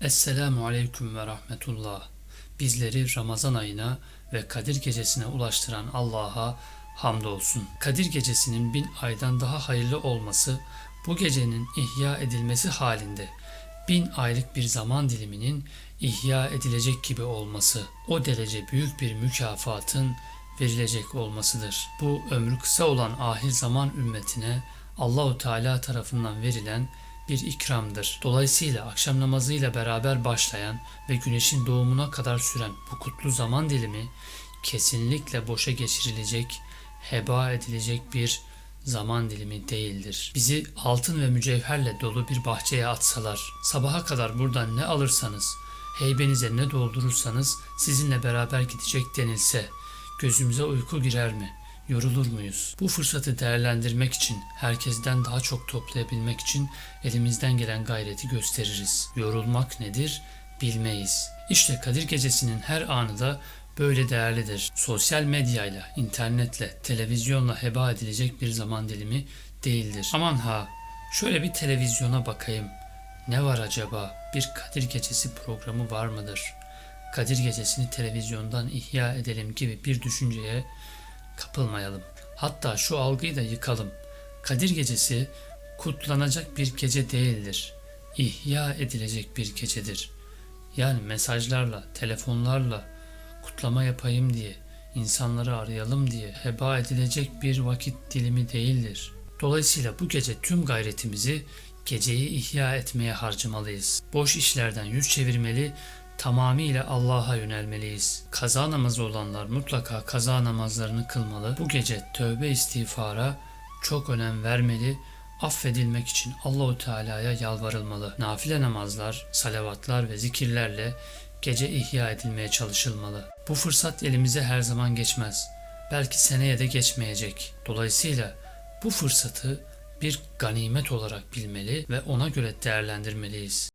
Esselamu Aleyküm ve Rahmetullah. Bizleri Ramazan ayına ve Kadir Gecesi'ne ulaştıran Allah'a hamdolsun. Kadir Gecesi'nin bin aydan daha hayırlı olması, bu gecenin ihya edilmesi halinde bin aylık bir zaman diliminin ihya edilecek gibi olması, o derece büyük bir mükafatın verilecek olmasıdır. Bu ömrü kısa olan ahir zaman ümmetine Allahu Teala tarafından verilen bir ikramdır. Dolayısıyla akşam namazıyla beraber başlayan ve güneşin doğumuna kadar süren bu kutlu zaman dilimi kesinlikle boşa geçirilecek, heba edilecek bir zaman dilimi değildir. Bizi altın ve mücevherle dolu bir bahçeye atsalar, sabaha kadar buradan ne alırsanız, heybenize ne doldurursanız sizinle beraber gidecek denilse, gözümüze uyku girer mi? Yorulur muyuz? Bu fırsatı değerlendirmek için, herkesten daha çok toplayabilmek için elimizden gelen gayreti gösteririz. Yorulmak nedir? Bilmeyiz. İşte Kadir Gecesi'nin her anı da böyle değerlidir. Sosyal medyayla, internetle, televizyonla heba edilecek bir zaman dilimi değildir. Aman ha, şöyle bir televizyona bakayım. Ne var acaba? Bir Kadir Gecesi programı var mıdır? Kadir Gecesi'ni televizyondan ihya edelim gibi bir düşünceye kapılmayalım. Hatta şu algıyı da yıkalım. Kadir Gecesi kutlanacak bir gece değildir. İhya edilecek bir gecedir. Yani mesajlarla, telefonlarla kutlama yapayım diye, insanları arayalım diye heba edilecek bir vakit dilimi değildir. Dolayısıyla bu gece tüm gayretimizi geceyi ihya etmeye harcamalıyız. Boş işlerden yüz çevirmeli, tamamıyla Allah'a yönelmeliyiz. Kaza namazı olanlar mutlaka kaza namazlarını kılmalı. Bu gece tövbe istiğfara çok önem vermeli. Affedilmek için Allahu Teala'ya yalvarılmalı. Nafile namazlar, salavatlar ve zikirlerle gece ihya edilmeye çalışılmalı. Bu fırsat elimize her zaman geçmez. Belki seneye de geçmeyecek. Dolayısıyla bu fırsatı bir ganimet olarak bilmeli ve ona göre değerlendirmeliyiz.